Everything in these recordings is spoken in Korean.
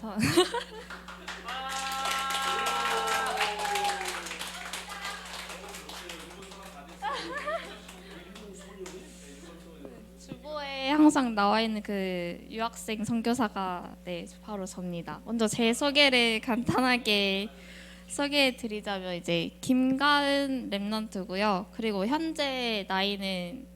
저 주보에 항상 나와 있는 그 유학생 선교사가 네 바로 접니다. 먼저 제 소개를 간단하게 소개해 드리자면 이제 김가은 랩넌트고요. 그리고 현재 나이는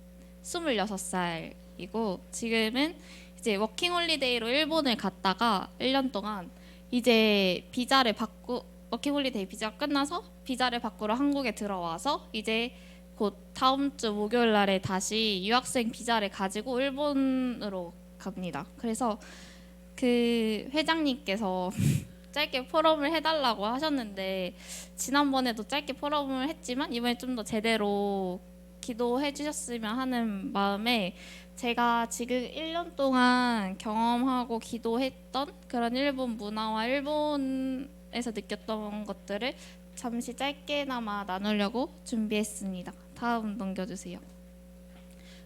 26살이고 지금은 이제 워킹 홀리데이로 일본을 갔다가 1년 동안 이제 비자를 바꾸 워킹 홀리데이 비자가 끝나서 비자를 바꾸러 한국에 들어와서 이제 곧 다음 주 목요일 날에 다시 유학생 비자를 가지고 일본으로 갑니다. 그래서 그 회장님께서 짧게 포럼을 해달라고 하셨는데 지난번에도 짧게 포럼을 했지만 이번에 좀 더 제대로 기도해 주셨으면 하는 마음에 제가 지금 1년 동안 경험하고 기도했던 그런 일본 문화와 일본에서 느꼈던 것들을 잠시 짧게나마 나누려고 준비했습니다. 다음 넘겨주세요.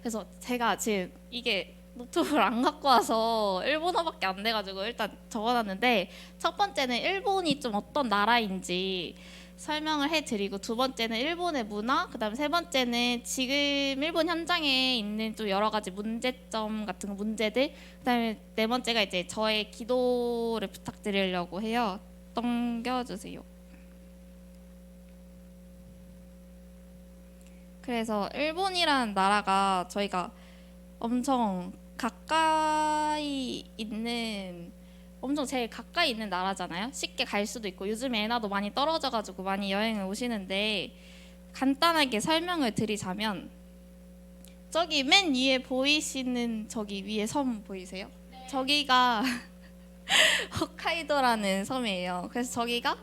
그래서 제가 지금 이게 노트북을 안 갖고 와서 일본어밖에 안 돼가지고 일단 적어놨는데 첫 번째는 일본이 좀 어떤 나라인지 설명을 해드리고 두 번째는 일본의 문화, 그다음 세 번째는 지금 일본 현장에 있는 좀 여러 가지 문제점 같은 거, 문제들, 그다음에 네 번째가 이제 저의 기도를 부탁드리려고 해요. 넘겨주세요. 그래서 일본이라는 나라가 저희가 엄청 가까이 있는 엄청 제일 가까이 있는 나라잖아요. 쉽게 갈 수도 있고 요즘 엔화도 많이 떨어져가지고 많이 여행을 오시는데 간단하게 설명을 드리자면 저기 맨 위에 보이시는 저기 위에 섬 보이세요? 저기가 홋카이도라는 섬이에요. 그래서 저기가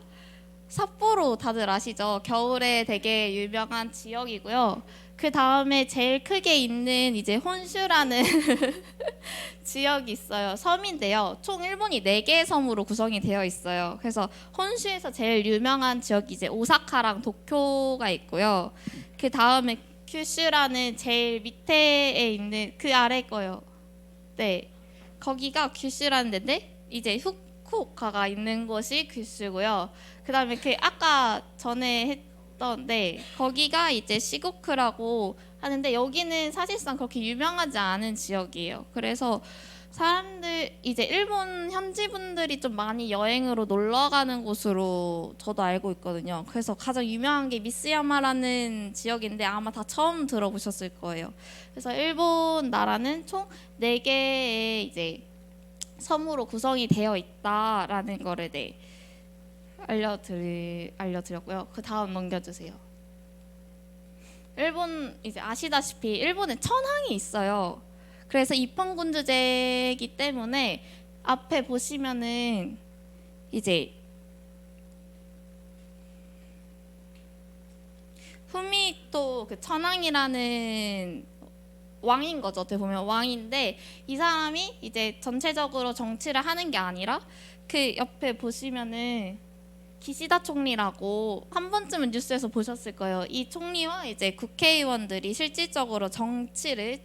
삿포로 다들 아시죠? 겨울에 되게 유명한 지역이고요. 그 다음에 제일 크게 있는 이제 혼슈라는 지역이 있어요. 섬인데요. 총 일본이 4개의 섬으로 구성이 되어 있어요. 그래서 혼슈에서 제일 유명한 지역이 이제 오사카랑 도쿄가 있고요. 그 다음에 큐슈라는 제일 밑에에 있는 그 아래 거요. 네. 거기가 큐슈라는 데인데 이제 후쿠오카가 있는 곳이 큐슈고요. 그다음에 그 아까 전에 했 던 네 거기가 이제 시고쿠라고 하는데 여기는 사실상 그렇게 유명하지 않은 지역이에요. 그래서 사람들 이제 일본 현지 분들이 좀 많이 여행으로 놀러 가는 곳으로 저도 알고 있거든요. 그래서 가장 유명한 게 미스야마라는 지역인데 아마 다 처음 들어보셨을 거예요. 그래서 일본 나라는 총 4개의 이제 섬으로 구성이 되어 있다라는 거를 네. 알려드리 알려드렸고요. 그 다음 넘겨주세요. 일본 이제 아시다시피 일본에 천황이 있어요. 그래서 입헌군주제이기 때문에 앞에 보시면은 이제 후미토 그 천황이라는 왕인 거죠. 어떻게 보면 왕인데 이 사람이 이제 전체적으로 정치를 하는 게 아니라 그 옆에 보시면은 기시다 총리라고 한 번쯤은 뉴스에서 보셨을 거예요. 이 총리와 이제 국회의원들이 실질적으로 정치를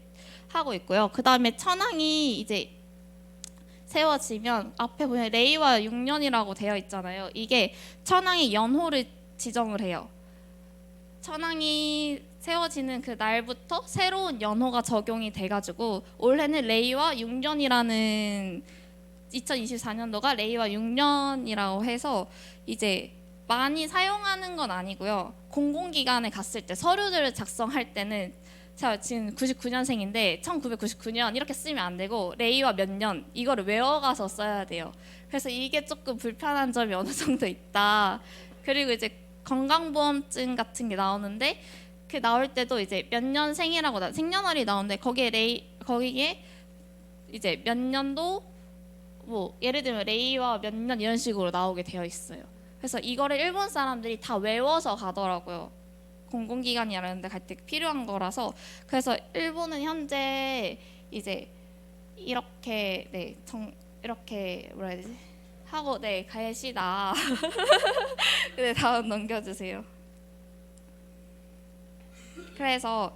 하고 있고요. 그 다음에 천황이 이제 세워지면 앞에 보면 레이와 6년이라고 되어 있잖아요. 이게 천황이 연호를 지정을 해요. 천황이 세워지는 그 날부터 새로운 연호가 적용이 돼가지고 올해는 레이와 6년이라는 2024년도가 레이와 6년이라고 해서 이제 많이 사용하는 건 아니고요. 공공기관에 갔을 때 서류들을 작성할 때는 제가 지금 99년생인데 1999년 이렇게 쓰면 안 되고 레이와 몇 년 이거를 외워가서 써야 돼요. 그래서 이게 조금 불편한 점이 어느 정도 있다. 그리고 이제 건강보험증 같은 게 나오는데 그 나올 때도 이제 몇 년생이라고 나 생년월일 나오는데 거기에 레이 거기에 이제 몇 년도 뭐 예를 들면 레이와 몇 년 이런 식으로 나오게 되어 있어요. 그래서 이거를 일본 사람들이 다 외워서 가더라고요. 공공기관이라는 데 갈 때 필요한 거라서 그래서 일본은 현재 이제 이렇게 네 정 이렇게 뭐라 해야 되지 하고 네 가시다. 네 다음 넘겨 주세요. 그래서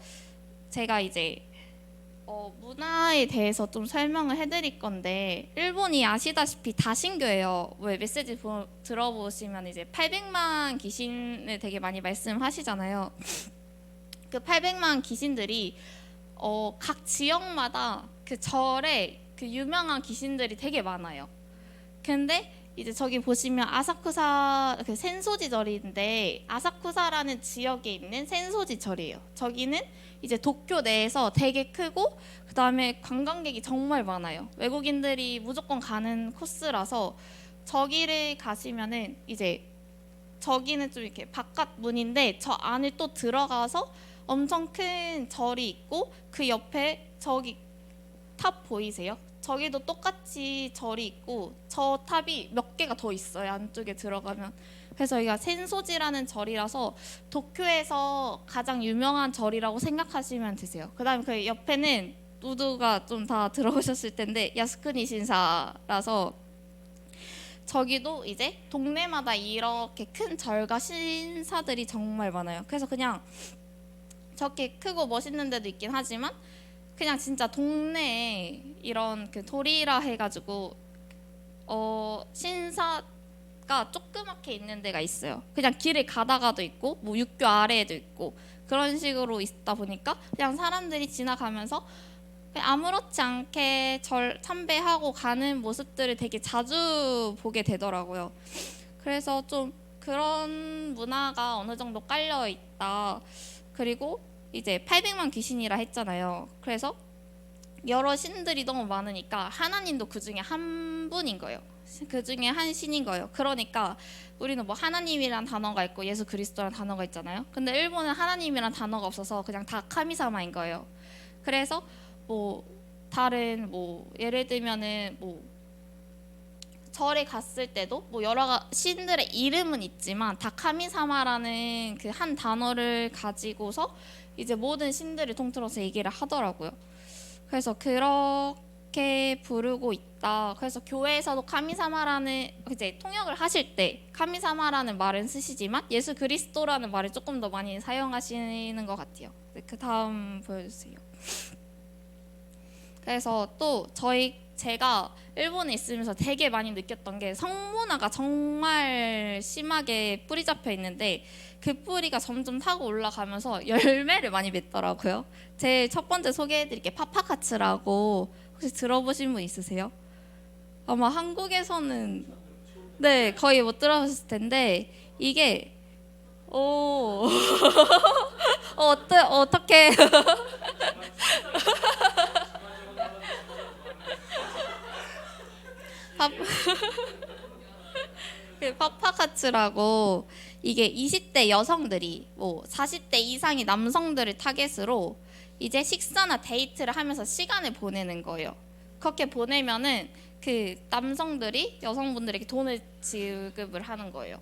제가 이제 어, 문화에 대해서 좀 설명을 해드릴 건데 일본이 아시다시피 다신교예요. 왜 메시지 보- 들어보시면 이제 800만 귀신을 되게 많이 말씀하시잖아요. 그 800만 귀신들이 어, 각 지역마다 그 절에 그 유명한 귀신들이 되게 많아요. 근데 이제 저기 보시면 아사쿠사 그 센소지 절인데 아사쿠사라는 지역에 있는 센소지 절이에요. 저기는 이제 도쿄 내에서 되게 크고 그 다음에 관광객이 정말 많아요. 외국인들이 무조건 가는 코스라서 저기를 가시면은 이제 저기는 좀 이렇게 바깥 문인데 저 안에 또 들어가서 엄청 큰 절이 있고 그 옆에 저기 탑 보이세요? 저기도 똑같이 절이 있고 저 탑이 몇 개가 더 있어요 안쪽에 들어가면 그래서 여기가 센소지라는 절이라서 도쿄에서 가장 유명한 절이라고 생각하시면 되세요. 그다음에 그 옆에는 누드가 좀 다 들어보셨을 텐데 야스쿠니 신사라서 저기도 이제 동네마다 이렇게 큰 절과 신사들이 정말 많아요. 그래서 그냥 저렇게 크고 멋있는 데도 있긴 하지만 그냥 진짜 동네에 이런 그 도리라 해가지고 어 신사가 조그맣게 있는 데가 있어요. 그냥 길을 가다가도 있고 뭐 육교 아래에도 있고 그런 식으로 있다 보니까 그냥 사람들이 지나가면서 아무렇지 않게 절 참배하고 가는 모습들을 되게 자주 보게 되더라고요. 그래서 좀 그런 문화가 어느 정도 깔려 있다. 그리고 이제 800만 귀신이라 했잖아요. 그래서 여러 신들이 너무 많으니까 하나님도 그 중에 한 분인 거예요. 그 중에 한 신인 거예요. 그러니까 우리는 뭐 하나님이란 단어가 있고 예수 그리스도란 단어가 있잖아요. 근데 일본은 하나님이란 단어가 없어서 그냥 다 카미사마인 거예요. 그래서 뭐 다른 뭐 예를 들면은 뭐 절에 갔을 때도 뭐 여러 가- 신들의 이름은 있지만 다 카미사마라는 그 한 단어를 가지고서 이제 모든 신들을 통틀어서 얘기를 하더라고요. 그래서 그렇게 부르고 있다. 그래서 교회에서도 카미사마라는 이제 통역을 하실 때 카미사마라는 말은 쓰시지만 예수 그리스도라는 말을 조금 더 많이 사용하시는 것 같아요. 네, 그 다음 보여주세요. 그래서 또 저희 제가 일본에 있으면서 되게 많이 느꼈던 게 성문화가 정말 심하게 뿌리 잡혀 있는데 그 뿌리가 점점 타고 올라가면서 열매를 많이 맺더라고요. 제 첫 번째 소개해드릴 게 파파카츠라고 혹시 들어보신 분 있으세요? 아마 한국에서는 네 거의 못 들어보셨을 텐데 이게 오 어, 어때 어떻게 파 그 파파카츠라고 이게 20대 여성들이 뭐 40대 이상의 남성들을 타겟으로 이제 식사나 데이트를 하면서 시간을 보내는 거예요. 그렇게 보내면은 그 남성들이 여성분들에게 돈을 지급을 하는 거예요.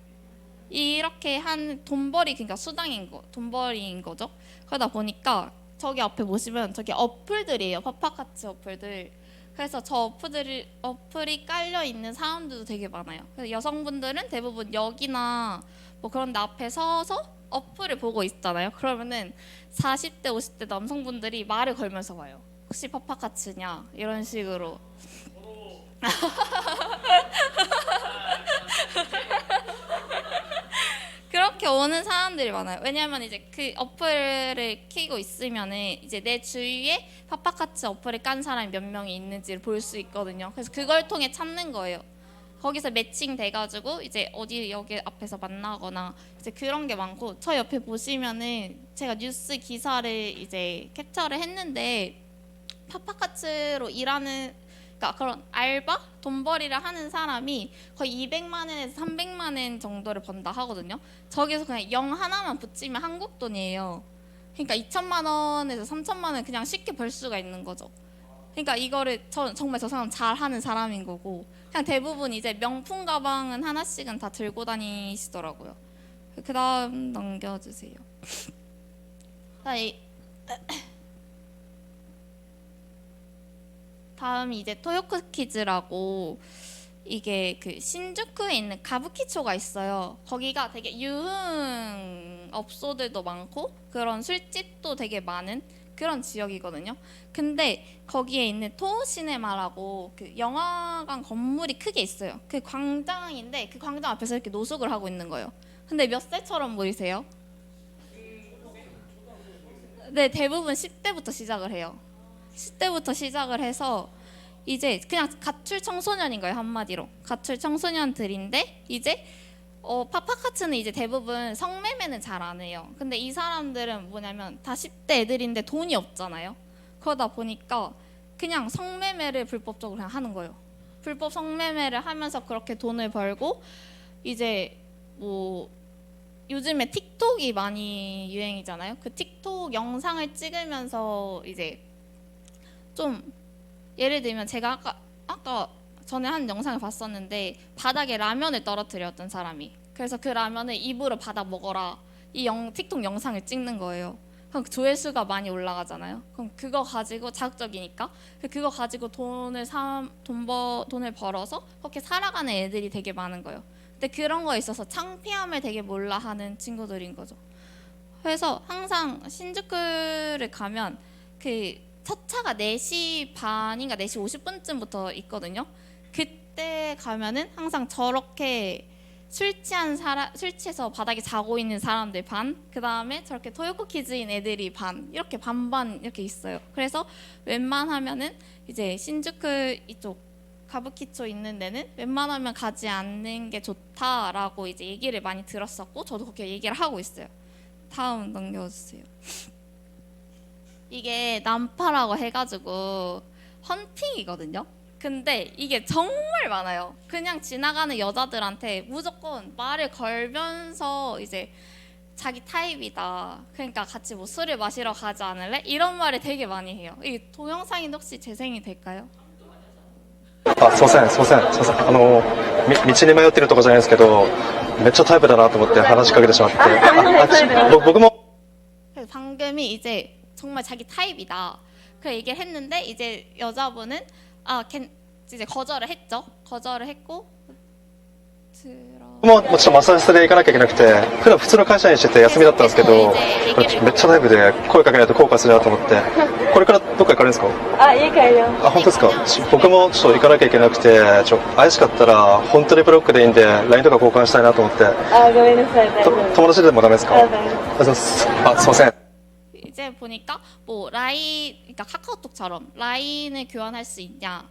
이렇게 한 돈벌이 그러니까 수당인 거, 돈벌이인 거죠. 그러다 보니까 저기 앞에 보시면 저기 어플들이에요. 파파카츠 어플들. 그래서 저 어플들이 어플이 깔려 있는 사람들도 되게 많아요. 그래서 여성분들은 대부분 여기나 뭐 그런 데 앞에 서서 어플을 보고 있잖아요. 그러면은 40대, 50대 남성분들이 말을 걸면서 와요. 혹시 파파카츠냐 이런 식으로. 그렇게 오는 사람들이 많아요. 왜냐하면 이제 그 어플을 키고 있으면은 이제 내 주위에 파파카츠 어플을 깐 사람이 몇 명이 있는지를 볼 수 있거든요. 그래서 그걸 통해 찾는 거예요. 거기서 매칭 돼가지고 이제 어디 여기 앞에서 만나거나 이제 그런 게 많고 저 옆에 보시면은 제가 뉴스 기사를 이제 캡처를 했는데 파파카츠로 일하는 그러니까 그런 알바 돈벌이를 하는 사람이 거의 200만 원에서 300만 원 정도를 번다 하거든요. 저기서 그냥 영 하나만 붙이면 한국 돈이에요. 그러니까 2천만 원에서 3천만 원 그냥 쉽게 벌 수가 있는 거죠. 그러니까 이거를 저, 정말 저 사람 잘하는 사람인 거고 그냥 대부분 이제 명품 가방은 하나씩은 다 들고 다니시더라고요. 그 다음 넘겨주세요. 자, 이- 다음이 이제 토요크 키즈라고 이게 그 신주쿠에 있는 가부키초가 있어요. 거기가 되게 유흥 업소들도 많고 그런 술집도 되게 많은 그런 지역이거든요. 근데 거기에 있는 토시네마라고 그 영화관 건물이 크게 있어요. 그 광장인데 그 광장 앞에서 이렇게 노숙을 하고 있는 거예요. 근데 몇 세처럼 보이세요? 네, 대부분 10대부터 시작을 해요. 10대부터 시작을 해서 이제 그냥 가출 청소년인 거예요 한마디로 가출 청소년들인데 이제 어, 파파카츠는 이제 대부분 성매매는 잘 안 해요. 근데 이 사람들은 뭐냐면 다 10대 애들인데 돈이 없잖아요. 그러다 보니까 그냥 성매매를 불법적으로 그냥 하는 거예요. 불법 성매매를 하면서 그렇게 돈을 벌고 이제 뭐 요즘에 틱톡이 많이 유행이잖아요. 그 틱톡 영상을 찍으면서 이제 좀 예를 들면 제가 아까 아까 전에 한 영상을 봤었는데 바닥에 라면을 떨어뜨렸던 사람이 그래서 그 라면을 입으로 받아 먹어라 이 영, 틱톡 영상을 찍는 거예요. 그럼 조회수가 많이 올라가잖아요. 그럼 그거 가지고 자극적이니까 그거 가지고 돈을 사, 돈 버, 돈을 벌어서 그렇게 살아가는 애들이 되게 많은 거예요. 근데 그런 거에 있어서 창피함을 되게 몰라하는 친구들인 거죠. 그래서 항상 신주쿠를 가면 그 첫 차가 4시 반인가 4시 50분쯤부터 있거든요. 그때 가면은 항상 저렇게 술 취한 사람 술 취해서 바닥에 자고 있는 사람들 반, 그 다음에 저렇게 토요코 키즈인 애들이 반 이렇게 반반 이렇게 있어요. 그래서 웬만하면은 이제 신주쿠 이쪽 가부키초 있는 데는 웬만하면 가지 않는 게 좋다라고 이제 얘기를 많이 들었었고 저도 그렇게 얘기를 하고 있어요. 다음 넘겨주세요. 이게 난파라고 해가지고 헌팅이거든요. 근데 이게 정말 많아요. 그냥 지나가는 여자들한테 무조건 말을 걸면서 이제 자기 타입이다. 그러니까 같이 뭐 술을 마시러 가지 않을래? 이런 말을 되게 많이 해요. 이 동영상이 혹시 재생이 될까요? あすいませんすいませんすいませんあのみ道に迷ってるとかじゃないですけどめっちゃタイプだなと思って話しかけてしまってああちぼ僕も 그래서 방금이 이제 정말 자기 타입이다. 그 얘기를 했는데 이제 여자분은 아, 걘 이제 거절을 했죠. 거절을 했고 들어. 僕ももちろんマッサージ室で行かなきゃいけなくて普段普通の会社員してて休みだったんですけどこれめっちゃタイプで声かけないと後悔するなと思ってこれからどっか行かれるんですかあ、いいかよ。あ本当ですかち僕もちょっと行かなきゃいけなくてちょ怪しかったら本当にブロックでいいんで LINE とか交換したいなと思ってあ、ごめんなさい、大と丈夫。友達でもダメですかあ、あ大丈夫。りがとうございますあすいません 이제 보니까 뭐 라인 그러니까 카카오톡처럼 라인을 교환할 수 있냐.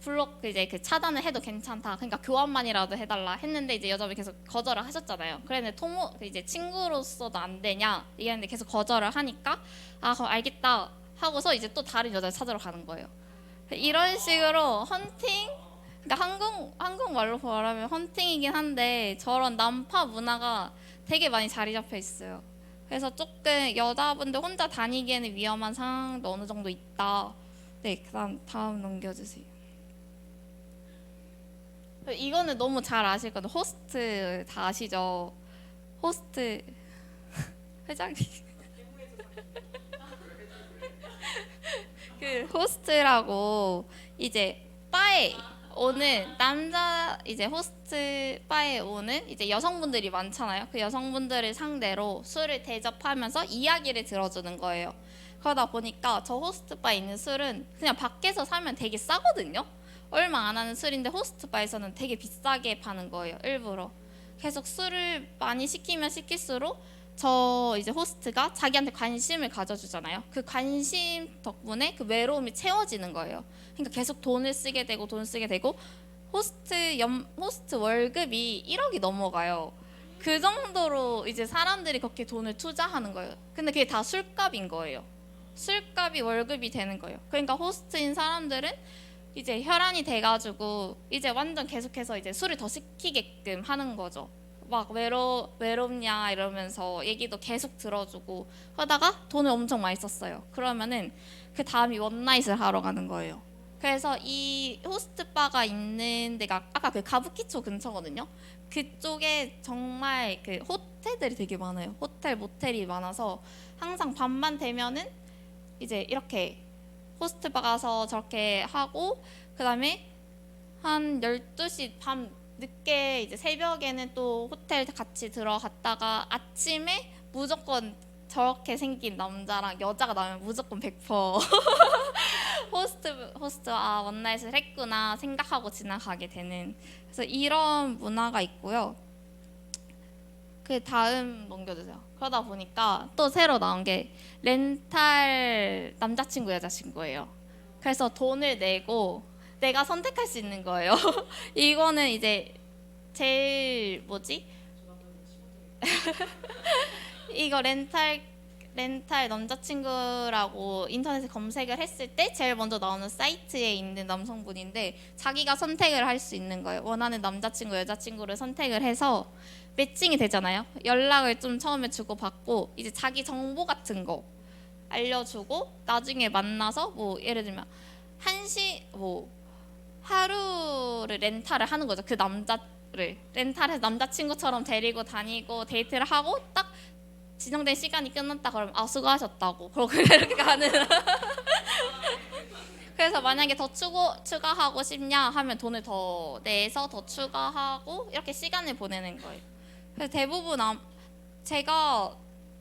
블록 이제 그 차단을 해도 괜찮다. 그러니까 교환만이라도 해달라 했는데 이제 여자분이 계속 거절을 하셨잖아요. 그랬는데 통호 이제 친구로서도 안 되냐 이랬는데 계속 거절을 하니까 아 알겠다 하고서 이제 또 다른 여자를 찾으러 가는 거예요. 이런 식으로 헌팅 그러니까 한국 한국말로 말하면 헌팅이긴 한데 저런 난파 문화가 되게 많이 자리 잡혀 있어요. 그래서 조금 여자분들 혼자 다니기에는 위험한 상황도 어느 정도 있다. 네, 그다음 다음 넘겨주세요. 이거는 너무 잘 아실 건데 호스트 다 아시죠? 호스트 회장님. 그 호스트라고 이제 바에 오는 남자 이제 호스트 바에 오는 이제 여성분들이 많잖아요. 그 여성분들을 상대로 술을 대접하면서 이야기를 들어주는 거예요. 그러다 보니까 저 호스트 바에 있는 술은 그냥 밖에서 사면 되게 싸거든요. 얼마 안 하는 술인데 호스트 바에서는 되게 비싸게 파는 거예요. 일부러. 계속 술을 많이 시키면 시킬수록 저 이제 호스트가 자기한테 관심을 가져주잖아요. 그 관심 덕분에 그 외로움이 채워지는 거예요. 그러니까 계속 돈을 쓰게 되고 돈 쓰게 되고 호스트 연 호스트 월급이 1억이 넘어가요. 그 정도로 이제 사람들이 그렇게 돈을 투자하는 거예요. 근데 그게 다 술값인 거예요. 술값이 월급이 되는 거예요. 그러니까 호스트인 사람들은 이제 혈안이 돼가지고 이제 완전 계속해서 이제 술을 더 시키게끔 하는 거죠. 막 외로 외롭냐 이러면서 얘기도 계속 들어주고 하다가 돈을 엄청 많이 썼어요. 그러면은 그 다음이 원나잇을 하러 가는 거예요. 그래서 이 호스트 바가 있는 데가 아까 그 가부키초 근처거든요. 그쪽에 정말 그 호텔들이 되게 많아요. 호텔 모텔이 많아서 항상 밤만 되면은 이제 이렇게 호스트 바 가서 저렇게 하고 그다음에 한 12시 밤 늦게 이제 새벽에는 또 호텔 같이 들어갔다가 아침에 무조건 저렇게 생긴 남자랑 여자가 나오면 무조건 100% 호스트 호스트 아 원나잇을 했구나 생각하고 지나가게 되는 그래서 이런 문화가 있고요. 그 다음 넘겨주세요. 그러다 보니까 또 새로 나온 게 렌탈 남자친구 여자친구예요. 그래서 돈을 내고 내가 선택할 수 있는 거예요. 이거는 이제 제일 뭐지? 이거 렌탈 렌탈 남자친구라고 인터넷에 검색을 했을 때 제일 먼저 나오는 사이트에 있는 남성분인데 자기가 선택을 할 수 있는 거예요. 원하는 남자친구 여자친구를 선택을 해서 매칭이 되잖아요. 연락을 좀 처음에 주고 받고 이제 자기 정보 같은 거 알려주고 나중에 만나서 뭐 예를 들면 한시 뭐 하루를 렌탈을 하는 거죠. 그 남자를 렌탈해서 남자친구처럼 데리고 다니고 데이트를 하고 딱 지정된 시간이 끝났다 그러면 아 수고하셨다고 그러고 이렇게 가는 그래서 만약에 더 추고, 추가하고 싶냐 하면 돈을 더 내서 더 추가하고 이렇게 시간을 보내는 거예요. 그래서 대부분 아, 제가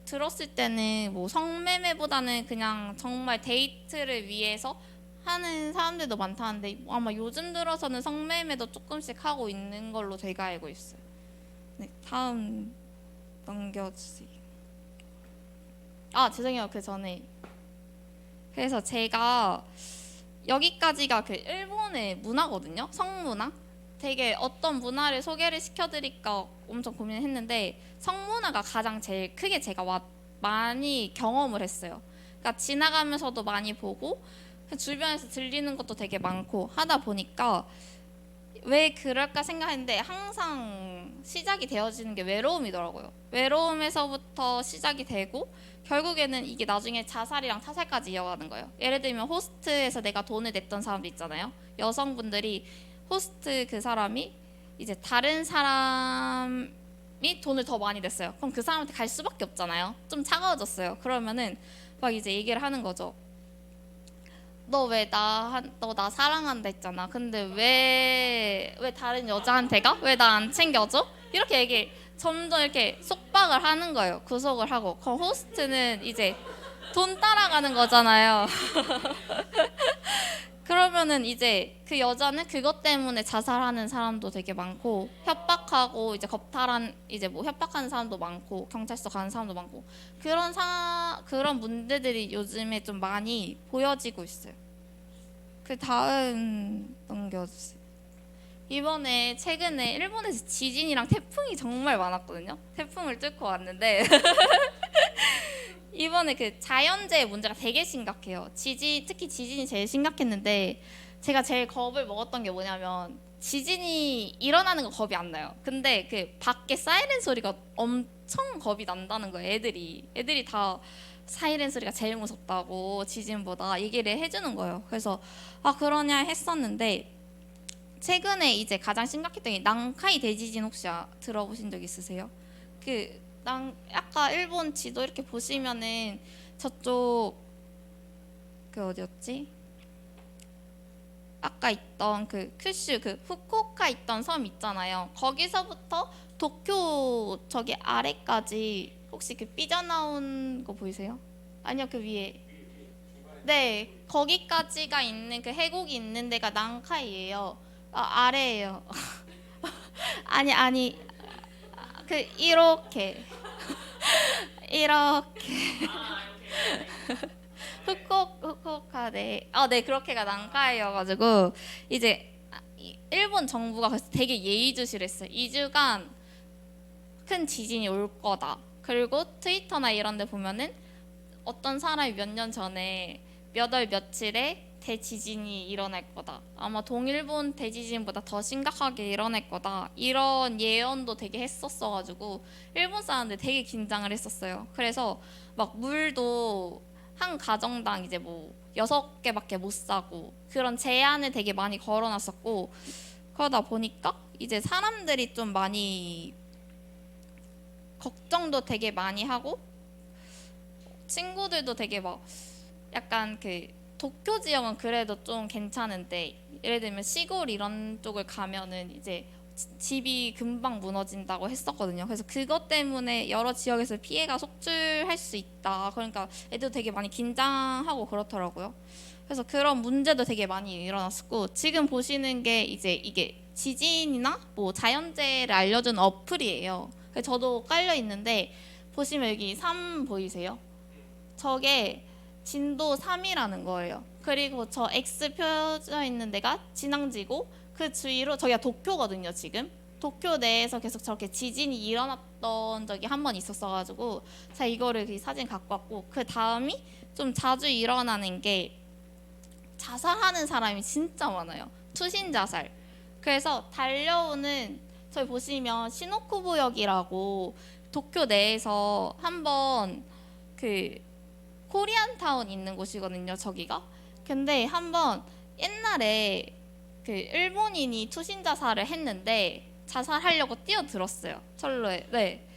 들었을 때는 뭐 성매매보다는 그냥 정말 데이트를 위해서 하는 사람들도 많다는데 아마 요즘 들어서는 성매매도 조금씩 하고 있는 걸로 제가 알고 있어요. 네, 다음 넘겨주세요. 아 죄송해요. 그 전에. 그래서 제가 여기까지가 그 일본의 문화거든요? 성문화? 되게 어떤 문화를 소개를 시켜드릴까 엄청 고민했는데 성문화가 가장 제일 크게 제가 와, 많이 경험을 했어요. 그러니까 지나가면서도 많이 보고 그 주변에서 들리는 것도 되게 많고 하다 보니까 왜 그럴까 생각했는데 항상 시작이 되어지는 게 외로움이더라고요. 외로움에서부터 시작이 되고 결국에는 이게 나중에 자살이랑 타살까지 이어가는 거예요. 예를 들면 호스트에서 내가 돈을 냈던 사람도 있잖아요. 여성분들이 호스트 그 사람이 이제 다른 사람이 돈을 더 많이 냈어요. 그럼 그 사람한테 갈 수밖에 없잖아요. 좀 차가워졌어요. 그러면은 막 이제 얘기를 하는 거죠. 너 왜 나 너 나 사랑한다 했잖아. 근데 왜 왜 다른 여자한테 가? 왜 나 안 챙겨줘? 이렇게 얘기 점점 이렇게 속박을 하는 거예요. 구속을 하고. 그럼 호스트는 이제 돈 따라가는 거잖아요. 그러면은 이제 그 여자는 그것 때문에 자살하는 사람도 되게 많고 협박하고 이제 겁탈한 이제 뭐 협박하는 사람도 많고 경찰서 가는 사람도 많고 그런 사 그런 문제들이 요즘에 좀 많이 보여지고 있어요. 그 다음 넘겨주세요. 이번에 최근에 일본에서 지진이랑 태풍이 정말 많았거든요. 태풍을 뚫고 왔는데 이번에 그 자연재해 문제가 되게 심각해요. 지진 특히 지진이 제일 심각했는데 제가 제일 겁을 먹었던 게 뭐냐면 지진이 일어나는 거 겁이 안 나요. 근데 그 밖에 사이렌 소리가 엄청 겁이 난다는 거예요. 애들이 애들이 다 사이렌 소리가 제일 무섭다고 지진보다 얘기를 해주는 거예요. 그래서 아 그러냐 했었는데 최근에 이제 가장 심각했던 게 난카이 대지진 혹시 아- 들어보신 적 있으세요? 그 난 아까 일본 지도 이렇게 보시면은 저쪽 그 어디였지? 아까 있던 그 큐슈 그 후쿠오카 있던 섬 있잖아요. 거기서부터 도쿄 저기 아래까지 혹시 그 삐져나온 거 보이세요? 아니요 그 위에 네 거기까지가 있는 그 해곡이 있는 데가 난카이예요. 아 아래예요. 아니 아니 그 이렇게 이렇게 후쿠 후쿠오카 네. 아, 네 그렇게가 난카이여가지고 이제 이- 일본 정부가 그래서 되게 예의주시했어요. 2주간 큰 지진이 올 거다. 그리고 트위터나 이런 데 보면은 어떤 사람이 몇 년 전에 몇 월 며칠에 대지진이 일어날 거다. 아마 동일본 대지진보다 더 심각하게 일어날 거다. 이런 예언도 되게 했었어가지고 일본 사람들 되게 긴장을 했었어요. 그래서 막 물도 한 가정당 이제 뭐 여섯 개밖에 못 사고 그런 제한을 되게 많이 걸어놨었고 그러다 보니까 이제 사람들이 좀 많이 걱정도 되게 많이 하고 친구들도 되게 막 약간 그 도쿄 지역은 그래도 좀 괜찮은데 예를 들면 시골 이런 쪽을 가면은 이제 지- 집이 금방 무너진다고 했었거든요. 그래서 그것 때문에 여러 지역에서 피해가 속출할 수 있다. 그러니까 애들 되게 많이 긴장하고 그렇더라고요. 그래서 그런 문제도 되게 많이 일어났었고 지금 보시는 게 이제 이게 지진이나 뭐 자연재해를 알려주는 어플이에요. 그래서 저도 깔려 있는데 보시면 여기 3 보이세요? 저게 진도 3이라는 거예요. 그리고 저 X 펴져 있는 데가 진앙지고 그 주위로 저기가 도쿄거든요, 지금. 도쿄 내에서 계속 저렇게 지진이 일어났던 적이 한 번 있었어가지고 제가 이거를 그 사진 갖고 왔고 그 다음이 좀 자주 일어나는 게 자살하는 사람이 진짜 많아요. 투신 자살. 그래서 달려오는 저희 보시면 시노쿠보역이라고 도쿄 내에서 한번 그 코리안타운 있는 곳이거든요. 저기가. 근데 한번 옛날에 그 일본인이 투신 자살을 했는데 자살하려고 뛰어들었어요. 철로에. 네.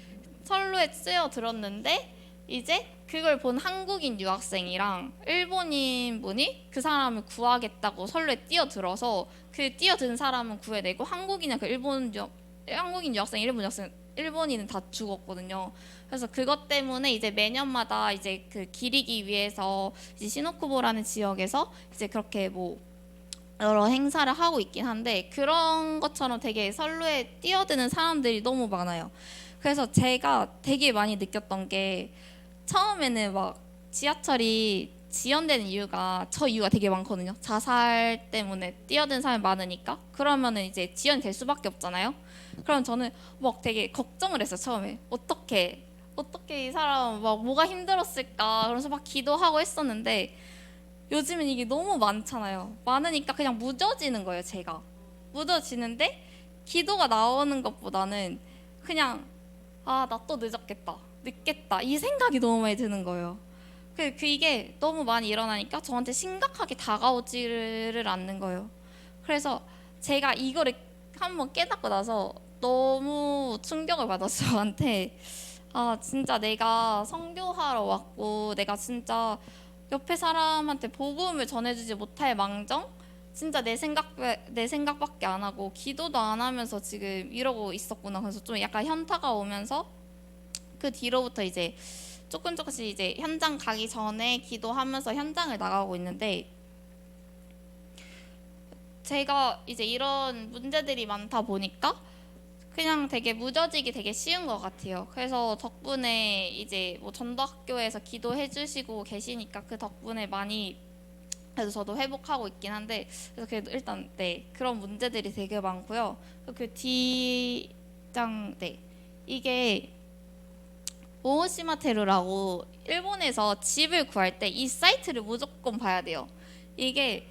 철로에 뛰어들었는데 이제 그걸 본 한국인 유학생이랑 일본인 분이 그 사람을 구하겠다고 선로에 뛰어들어서 그 뛰어든 사람은 구해내고 한국인은 그 일본 유, 한국인 유학생, 일본 유학생, 일본인은 다 죽었거든요. 그래서 그것 때문에 이제 매년마다 이제 그 기리기 위해서 이제 시노쿠보라는 지역에서 이제 그렇게 뭐 여러 행사를 하고 있긴 한데 그런 것처럼 되게 선로에 뛰어드는 사람들이 너무 많아요. 그래서 제가 되게 많이 느꼈던 게 처음에는 막 지하철이 지연되는 이유가 저 이유가 되게 많거든요. 자살 때문에 뛰어든 사람이 많으니까 그러면은 이제 지연될 수밖에 없잖아요. 그럼 저는 막 되게 걱정을 했어요 처음에 어떻게 어떻게 이 사람 막 뭐가 힘들었을까 그래서 막 기도하고 했었는데 요즘은 이게 너무 많잖아요. 많으니까 그냥 무뎌지는 거예요 제가 무뎌지는데 기도가 나오는 것보다는 그냥 아 나 또 늦었겠다 늦겠다 이 생각이 너무 많이 드는 거예요. 그, 그 이게 너무 많이 일어나니까 저한테 심각하게 다가오지를 않는 거예요. 그래서 제가 이거를 한번 깨닫고 나서 너무 충격을 받았어요. 저한테 아 진짜 내가 성교하러 왔고 내가 진짜 옆에 사람한테 복음을 전해주지 못할 망정 진짜 내 생각 내 생각밖에 안 하고 기도도 안 하면서 지금 이러고 있었구나. 그래서 좀 약간 현타가 오면서 그 뒤로부터 이제 조금 조금씩 이제 현장 가기 전에 기도하면서 현장을 나가고 있는데 제가 이제 이런 문제들이 많다 보니까 그냥 되게 무뎌지기 되게 쉬운 것 같아요. 그래서 덕분에 이제 뭐 전도학교에서 기도해 주시고 계시니까 그 덕분에 많이 그래서 저도 회복하고 있긴 한데 그래서 그래도 일단 네 그런 문제들이 되게 많고요. 그 뒤장 네 이게 오시마테루라고 일본에서 집을 구할 때 이 사이트를 무조건 봐야 돼요. 이게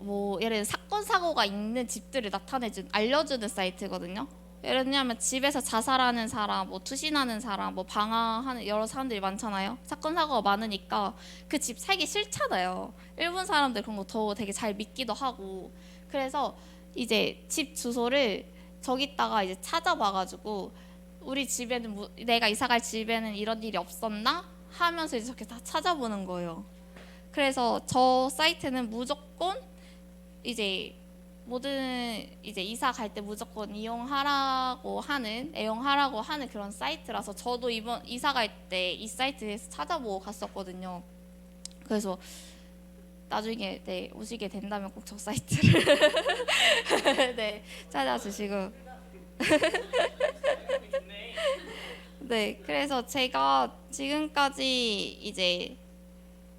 뭐 예를 들어 사건 사고가 있는 집들을 나타내준 알려주는 사이트거든요. 예를 들면 집에서 자살하는 사람, 뭐 투신하는 사람, 뭐 방황하는 여러 사람들이 많잖아요. 사건 사고가 많으니까 그 집 살기 싫잖아요. 일본 사람들 그런 거 더 되게 잘 믿기도 하고 그래서 이제 집 주소를 저기다가 이제 찾아봐가지고 우리 집에는 뭐- 내가 이사갈 집에는 이런 일이 없었나 하면서 이제 저렇게 다 찾아보는 거예요. 그래서 저 사이트는 무조건 이제 모든 이제 이사 갈 때 무조건 이용하라고 하는 애용하라고 하는 그런 사이트라서 저도 이번 이사 갈 때 이 사이트에서 찾아보고 갔었거든요. 그래서 나중에 네 오시게 된다면 꼭 저 사이트를 네 찾아주시고 네 그래서 제가 지금까지 이제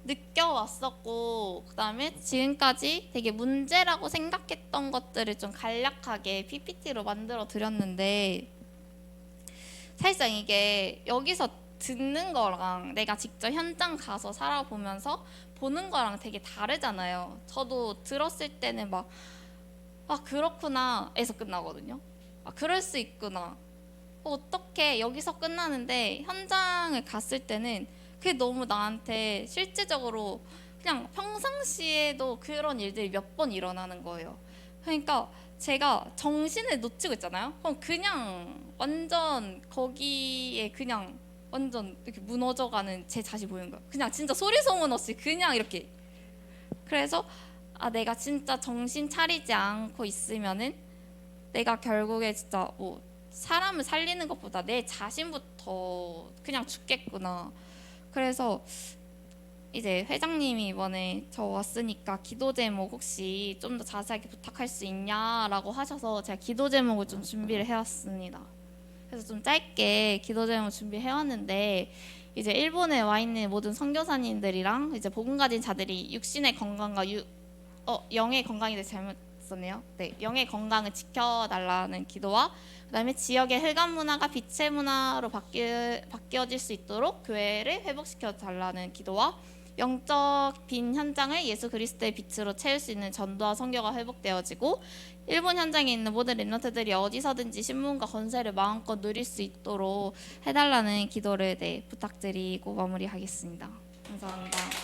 느껴왔었고 그다음에 지금까지 되게 문제라고 생각했던 것들을 좀 간략하게 PPT로 만들어 드렸는데 사실상 이게 여기서 듣는 거랑 내가 직접 현장 가서 살아보면서 보는 거랑 되게 다르잖아요. 저도 들었을 때는 막 아 그렇구나에서 끝나거든요. 아 그럴 수 있구나. 어, 어떻게 여기서 끝나는데 현장을 갔을 때는 그게 너무 나한테 실제적으로 그냥 평상시에도 그런 일들이 몇 번 일어나는 거예요. 그러니까 제가 정신을 놓치고 있잖아요. 그럼 그냥 완전 거기에 그냥 완전 이렇게 무너져가는 제 자신 보이는 거예요. 그냥 진짜 소리 소문 없이 그냥 이렇게. 그래서 아 내가 진짜 정신 차리지 않고 있으면은 내가 결국에 진짜 뭐 사람을 살리는 것보다 내 자신부터 그냥 죽겠구나. 그래서 이제 회장님이 이번에 저 왔으니까 기도 제목 혹시 좀 더 자세하게 부탁할 수 있냐라고 하셔서 제가 기도 제목을 좀 준비를 해왔습니다. 그래서 좀 짧게 기도 제목 준비해왔는데 이제 일본에 와 있는 모든 선교사님들이랑 이제 복음 가진 자들이 육신의 건강과 유, 어 영의 건강에 잘못 썼네요. 네, 영의 건강을 지켜달라는 기도와 그다음에 지역의 흑암 문화가 빛의 문화로 바뀌, 바뀌어질 수 있도록 교회를 회복시켜 달라는 기도와 영적 빈 현장을 예수 그리스도의 빛으로 채울 수 있는 전도와 선교가 회복되어지고 일본 현장에 있는 모든 랩런트들이 어디서든지 신문과 건세를 마음껏 누릴 수 있도록 해달라는 기도를 네, 부탁드리고 마무리하겠습니다. 감사합니다.